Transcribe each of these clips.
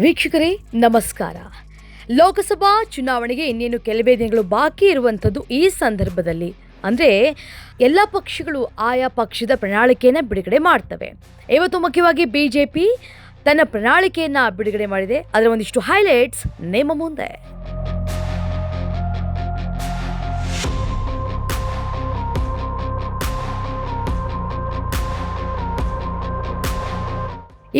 ವೀಕ್ಷಕರೇ, ನಮಸ್ಕಾರ. ಲೋಕಸಭಾ ಚುನಾವಣೆಗೆ ಇನ್ನೇನು ಕೆಲವೇ ದಿನಗಳು ಬಾಕಿ ಇರುವಂಥದ್ದು ಈ ಸಂದರ್ಭದಲ್ಲಿ. ಅಂದರೆ, ಎಲ್ಲ ಪಕ್ಷಗಳು ಆಯಾ ಪಕ್ಷದ ಪ್ರಣಾಳಿಕೆಯನ್ನು ಬಿಡುಗಡೆ ಮಾಡ್ತವೆ. ಇವತ್ತು ಮುಖ್ಯವಾಗಿ ಬಿ ಜೆ ಪಿ ತನ್ನ ಪ್ರಣಾಳಿಕೆಯನ್ನು ಬಿಡುಗಡೆ ಮಾಡಿದೆ. ಅದರ ಒಂದಿಷ್ಟು ಹೈಲೈಟ್ಸ್ ನಿಮ್ಮ ಮುಂದೆ.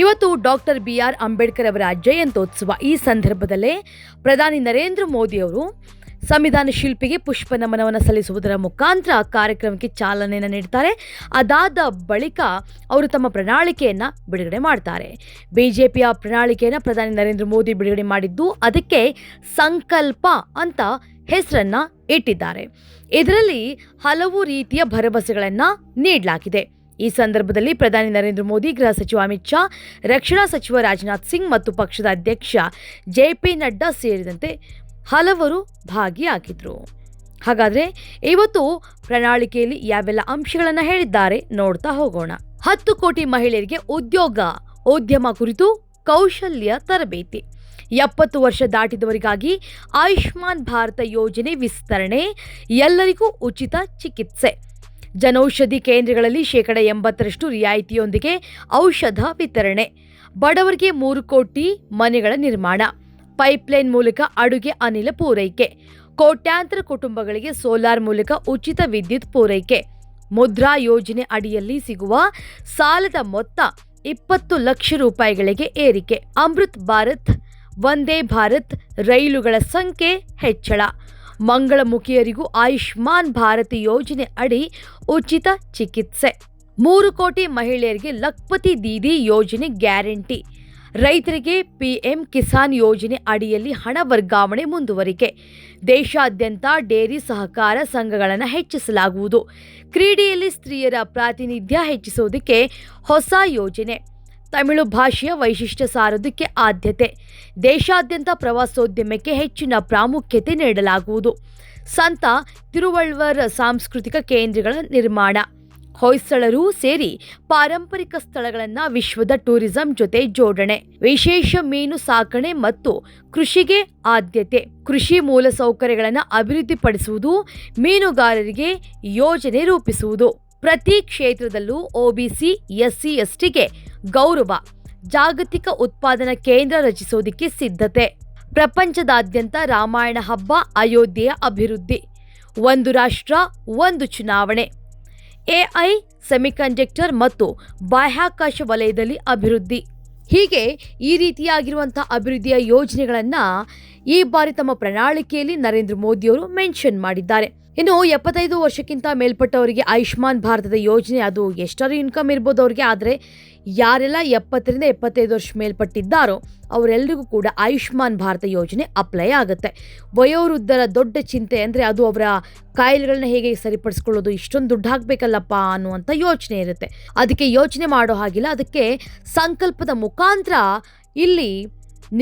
ಇವತ್ತು ಡಾಕ್ಟರ್ ಬಿ ಆರ್ ಅಂಬೇಡ್ಕರ್ ಅವರ ಜಯಂತ್ಯೋತ್ಸವ ಈ ಸಂದರ್ಭದಲ್ಲೇ ಪ್ರಧಾನಿ ನರೇಂದ್ರ ಮೋದಿ ಅವರು ಸಂವಿಧಾನ ಶಿಲ್ಪಿಗೆ ಪುಷ್ಪ ನಮನವನ್ನು ಸಲ್ಲಿಸುವುದರ ಮುಖಾಂತರ ಕಾರ್ಯಕ್ರಮಕ್ಕೆ ಚಾಲನೆಯನ್ನು ನೀಡ್ತಾರೆ. ಅದಾದ ಬಳಿಕ ಅವರು ತಮ್ಮ ಪ್ರಣಾಳಿಕೆಯನ್ನು ಬಿಡುಗಡೆ ಮಾಡ್ತಾರೆ. ಬಿಜೆಪಿಯ ಪ್ರಣಾಳಿಕೆಯನ್ನು ಪ್ರಧಾನಿ ನರೇಂದ್ರ ಮೋದಿ ಬಿಡುಗಡೆ ಮಾಡಿದ್ದು ಅದಕ್ಕೆ ಸಂಕಲ್ಪ ಅಂತ ಹೆಸರನ್ನು ಇಟ್ಟಿದ್ದಾರೆ. ಇದರಲ್ಲಿ ಹಲವು ರೀತಿಯ ಭರವಸೆಗಳನ್ನು ನೀಡಲಾಗಿದೆ. ಈ ಸಂದರ್ಭದಲ್ಲಿ ಪ್ರಧಾನಿ ನರೇಂದ್ರ ಮೋದಿ, ಗೃಹ ಸಚಿವ ಅಮಿತ್ ಶಾ, ರಕ್ಷಣಾ ಸಚಿವ ರಾಜನಾಥ್ ಸಿಂಗ್ ಮತ್ತು ಪಕ್ಷದ ಅಧ್ಯಕ್ಷ ಜೆ ಪಿ ನಡ್ಡಾ ಸೇರಿದಂತೆ ಹಲವರು ಭಾಗಿಯಾಗಿದ್ರು. ಹಾಗಾದ್ರೆ ಇವತ್ತು ಪ್ರಣಾಳಿಕೆಯಲ್ಲಿ ಯಾವೆಲ್ಲ ಅಂಶಗಳನ್ನು ಹೇಳಿದ್ದಾರೆ ನೋಡ್ತಾ ಹೋಗೋಣ. ಹತ್ತು ಕೋಟಿ ಮಹಿಳೆಯರಿಗೆ ಉದ್ಯೋಗ, ಉದ್ಯಮ ಕುರಿತು ಕೌಶಲ್ಯ ತರಬೇತಿ. ಎಪ್ಪತ್ತು ವರ್ಷ ದಾಟಿದವರಿಗಾಗಿ ಆಯುಷ್ಮಾನ್ ಭಾರತ ಯೋಜನೆ ವಿಸ್ತರಣೆ, ಎಲ್ಲರಿಗೂ ಉಚಿತ ಚಿಕಿತ್ಸೆ. ಜನೌಷಧಿ ಕೇಂದ್ರಗಳಲ್ಲಿ ಶೇಕಡ ಎಂಬತ್ತರಷ್ಟು ರಿಯಾಯಿತಿಯೊಂದಿಗೆ ಔಷಧ ವಿತರಣೆ. ಬಡವರಿಗೆ ಮೂರು ಕೋಟಿ ಮನೆಗಳ ನಿರ್ಮಾಣ. ಪೈಪ್ಲೈನ್ ಮೂಲಕ ಅಡುಗೆ ಅನಿಲ ಪೂರೈಕೆ. ಕೋಟ್ಯಾಂತರ ಕುಟುಂಬಗಳಿಗೆ ಸೋಲಾರ್ ಮೂಲಕ ಉಚಿತ ವಿದ್ಯುತ್ ಪೂರೈಕೆ. ಮುದ್ರಾ ಯೋಜನೆ ಅಡಿಯಲ್ಲಿ ಸಿಗುವ ಸಾಲದ ಮೊತ್ತ ಇಪ್ಪತ್ತು ಲಕ್ಷ ರೂಪಾಯಿಗಳಿಗೆ ಏರಿಕೆ. ಅಮೃತ್ ಭಾರತ್, ವಂದೇ ಭಾರತ್ ರೈಲುಗಳ ಸಂಖ್ಯೆ ಹೆಚ್ಚಳ. ಮಂಗಳಮುಖಿಯರಿಗೂ ಆಯುಷ್ಮಾನ್ ಭಾರತ್ ಯೋಜನೆ ಅಡಿ ಉಚಿತ ಚಿಕಿತ್ಸೆ. ಮೂರು ಕೋಟಿ ಮಹಿಳೆಯರಿಗೆ ಲಕ್ಪತಿ ದೀದಿ ಯೋಜನೆ ಗ್ಯಾರಂಟಿ. ರೈತರಿಗೆ ಪಿಎಂ ಕಿಸಾನ್ ಯೋಜನೆ ಅಡಿಯಲ್ಲಿ ಹಣ ವರ್ಗಾವಣೆ ಮುಂದುವರಿಕೆ. ದೇಶಾದ್ಯಂತ ಡೇರಿ ಸಹಕಾರ ಸಂಘಗಳನ್ನು ಹೆಚ್ಚಿಸಲಾಗುವುದು. ಕ್ರೀಡೆಯಲ್ಲಿ ಸ್ತ್ರೀಯರ ಪ್ರಾತಿನಿಧ್ಯ ಹೆಚ್ಚಿಸುವುದಕ್ಕೆ ಹೊಸ ಯೋಜನೆ. ತಮಿಳು ಭಾಷೆಯ ವೈಶಿಷ್ಟ್ಯ ಸಾರೋದಕ್ಕೆ ಆದ್ಯತೆ. ದೇಶಾದ್ಯಂತ ಪ್ರವಾಸೋದ್ಯಮಕ್ಕೆ ಹೆಚ್ಚಿನ ಪ್ರಾಮುಖ್ಯತೆ ನೀಡಲಾಗುವುದು. ಸಂತ ತಿರುವಳ್ವರ್ ಸಾಂಸ್ಕೃತಿಕ ಕೇಂದ್ರಗಳ ನಿರ್ಮಾಣ. ಹೊಯ್ಸಳರೂ ಸೇರಿ ಪಾರಂಪರಿಕ ಸ್ಥಳಗಳನ್ನು ವಿಶ್ವದ ಟೂರಿಸಂ ಜೊತೆ ಜೋಡಣೆ. ವಿಶೇಷ ಮೀನು ಸಾಕಣೆ ಮತ್ತು ಕೃಷಿಗೆ ಆದ್ಯತೆ. ಕೃಷಿ ಮೂಲಸೌಕರ್ಯಗಳನ್ನು ಅಭಿವೃದ್ಧಿಪಡಿಸುವುದು, ಮೀನುಗಾರರಿಗೆ ಯೋಜನೆ ರೂಪಿಸುವುದು. ಪ್ರತಿ ಕ್ಷೇತ್ರದಲ್ಲೂ ಒಬಿಸಿ ಎಸ್ಸಿ ಎಸ್ಟಿಗೆ ಗೌರವ, ಜಾಗತಿಕ ಉತ್ಪಾದನಾ ಕೇಂದ್ರ ರಚಿಸೋದಿಕ್ಕೆ ಸಿದ್ಧತೆ. ಪ್ರಪಂಚದಾದ್ಯಂತ ರಾಮಾಯಣ ಹಬ್ಬ ಅಯೋಧ್ಯೆಯ ಅಭಿವೃದ್ಧಿ. ಒಂದು ರಾಷ್ಟ್ರ, ಒಂದು ಚುನಾವಣೆ. ಎಐ, ಸೆಮಿಕಂಡಕ್ಟರ್ ಮತ್ತು ಬಾಹ್ಯಾಕಾಶ ವಲಯದಲ್ಲಿ ಅಭಿವೃದ್ಧಿ. ಹೀಗೆ ಈ ರೀತಿಯಾಗಿರುವಂಥ ಅಭಿವೃದ್ಧಿಯ ಯೋಜನೆಗಳನ್ನು ಈ ಬಾರಿ ತಮ್ಮ ಪ್ರಣಾಳಿಕೆಯಲ್ಲಿ ನರೇಂದ್ರ ಮೋದಿಯವರು ಮೆನ್ಷನ್ ಮಾಡಿದ್ದಾರೆ. ಇನ್ನು ಎಪ್ಪತ್ತೈದು ವರ್ಷಕ್ಕಿಂತ ಮೇಲ್ಪಟ್ಟವರಿಗೆ ಆಯುಷ್ಮಾನ್ ಭಾರತದ ಯೋಜನೆ, ಅದು ಎಷ್ಟರ ಇನ್ಕಮ್ ಇರ್ಬೋದು ಅವ್ರಿಗೆ, ಆದರೆ ಯಾರೆಲ್ಲ ಎಪ್ಪತ್ತರಿಂದ ಎಪ್ಪತ್ತೈದು ವರ್ಷ ಮೇಲ್ಪಟ್ಟಿದ್ದಾರೋ ಅವರೆಲ್ಲರಿಗೂ ಕೂಡ ಆಯುಷ್ಮಾನ್ ಭಾರತ ಯೋಜನೆ ಅಪ್ಲೈ ಆಗುತ್ತೆ. ವಯೋವೃದ್ಧರ ದೊಡ್ಡ ಚಿಂತೆ ಅಂದರೆ ಅದು ಅವರ ಕಾಯಿಲೆಗಳನ್ನ ಹೇಗೆ ಸರಿಪಡಿಸ್ಕೊಳ್ಳೋದು, ಇಷ್ಟೊಂದು ದುಡ್ಡು ಹಾಕಬೇಕಲ್ಲಪ್ಪ ಅನ್ನುವಂಥ ಯೋಚನೆ ಇರುತ್ತೆ. ಅದಕ್ಕೆ ಯೋಚನೆ ಮಾಡೋ ಹಾಗಿಲ್ಲ, ಅದಕ್ಕೆ ಸಂಕಲ್ಪದ ಮುಖಾಂತರ ಇಲ್ಲಿ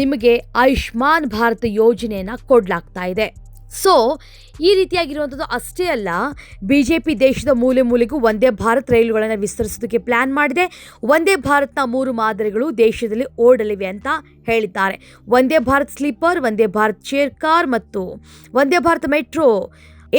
ನಿಮಗೆ ಆಯುಷ್ಮಾನ್ ಭಾರತ ಯೋಜನೆಯನ್ನು ಕೊಡಲಾಗ್ತಾ ಇದೆ. ಸೊ ಈ ರೀತಿಯಾಗಿರುವಂಥದ್ದು ಅಷ್ಟೇ ಅಲ್ಲ ಬಿ ಜೆ ಪಿ ದೇಶದ ಮೂಲೆ ಮೂಲೆಗೂ ಒಂದೇ ಭಾರತ್ ರೈಲುಗಳನ್ನು ವಿಸ್ತರಿಸೋದಕ್ಕೆ ಪ್ಲ್ಯಾನ್ ಮಾಡಿದೆ. ಒಂದೇ ಭಾರತ್ನ ಮೂರು ಮಾದರಿಗಳು ದೇಶದಲ್ಲಿ ಓಡಲಿವೆ ಅಂತ ಹೇಳಿದ್ದಾರೆ. ಒಂದೇ ಭಾರತ್ ಸ್ಲೀಪರ್, ಒಂದೇ ಭಾರತ್ ಚೇರ್ ಕಾರ್ ಮತ್ತು ಒಂದೇ ಭಾರತ್ ಮೆಟ್ರೋ.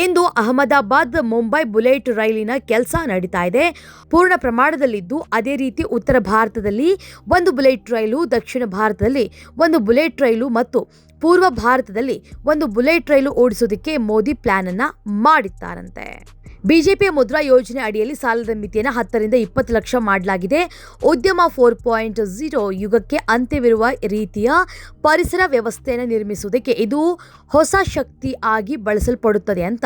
ಇಂದು ಅಹಮದಾಬಾದ್, ಮುಂಬೈ ಬುಲೆಟ್ ರೈಲಿನ ಕೆಲಸ ನಡೀತಾ ಇದೆ. ಪೂರ್ಣ ಪ್ರಮಾಣದಲ್ಲಿದ್ದು ಅದೇ ರೀತಿ ಉತ್ತರ ಭಾರತದಲ್ಲಿ ಒಂದು ಬುಲೆಟ್ ರೈಲು, ದಕ್ಷಿಣ ಭಾರತದಲ್ಲಿ ಒಂದು ಬುಲೆಟ್ ರೈಲು ಮತ್ತು ಪೂರ್ವ ಭಾರತದಲ್ಲಿ ಒಂದು ಬುಲೆಟ್ ರೈಲು ಓಡಿಸೋದಕ್ಕೆ ಮೋದಿ ಪ್ಲಾನ್ ಅನ್ನ ಮಾಡಿದ್ದಾರಂತೆ. ಬಿಜೆಪಿಯ ಮುದ್ರಾ ಯೋಜನೆ ಅಡಿಯಲ್ಲಿ ಸಾಲದ ಮಿತಿಯನ್ನು ಹತ್ತರಿಂದ ಇಪ್ಪತ್ತು ಲಕ್ಷ ಮಾಡಲಾಗಿದೆ. ಉದ್ಯಮ ಫೋರ್ ಪಾಯಿಂಟ್ ಝೀರೋ ಯುಗಕ್ಕೆ ಅಂತ್ಯವಿರುವ ರೀತಿಯ ಪರಿಸರ ವ್ಯವಸ್ಥೆಯನ್ನು ನಿರ್ಮಿಸುವುದಕ್ಕೆ ಇದು ಹೊಸ ಶಕ್ತಿ ಆಗಿ ಬಳಸಲ್ಪಡುತ್ತದೆ ಅಂತ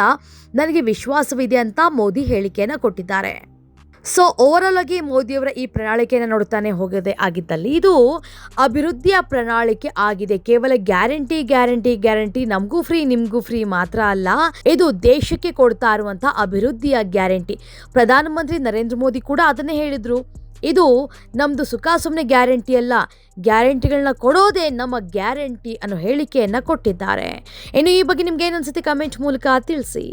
ನನಗೆ ವಿಶ್ವಾಸವಿದೆ ಅಂತ ಮೋದಿ ಹೇಳಿಕೆಯನ್ನು ಕೊಟ್ಟಿದ್ದಾರೆ. ಸೊ ಓವರಾಲ್ ಆಗಿ ಮೋದಿಯವರ ಈ ಪ್ರಣಾಳಿಕೆಯನ್ನು ನೋಡುತ್ತಾನೆ ಹೋಗದೆ ಆಗಿದ್ದಲ್ಲಿ ಇದು ಅಭಿವೃದ್ಧಿಯ ಪ್ರಣಾಳಿಕೆ ಆಗಿದೆ. ಕೇವಲ ಗ್ಯಾರಂಟಿ ಗ್ಯಾರಂಟಿ ಗ್ಯಾರಂಟಿ ನಮಗೂ ಫ್ರೀ ನಿಮಗೂ ಫ್ರೀ ಮಾತ್ರ ಅಲ್ಲ, ಇದು ದೇಶಕ್ಕೆ ಕೊಡ್ತಾ ಇರುವಂತಹ ಅಭಿವೃದ್ಧಿಯ ಗ್ಯಾರಂಟಿ. ಪ್ರಧಾನಮಂತ್ರಿ ನರೇಂದ್ರ ಮೋದಿ ಕೂಡ ಅದನ್ನೇ ಹೇಳಿದ್ರು. ಇದು ನಮ್ಮದು ಸುಖ ಸುಮ್ಮನೆ ಗ್ಯಾರಂಟಿ ಅಲ್ಲ, ಗ್ಯಾರಂಟಿಗಳನ್ನ ಕೊಡೋದೇ ನಮ್ಮ ಗ್ಯಾರಂಟಿ ಅನ್ನೋ ಹೇಳಿಕೆಯನ್ನು ಕೊಟ್ಟಿದ್ದಾರೆ. ಇನ್ನು ಈ ಬಗ್ಗೆ ನಿಮ್ಗೆ ಏನನ್ಸುತ್ತೆ ಕಮೆಂಟ್ ಮೂಲಕ ತಿಳಿಸಿ.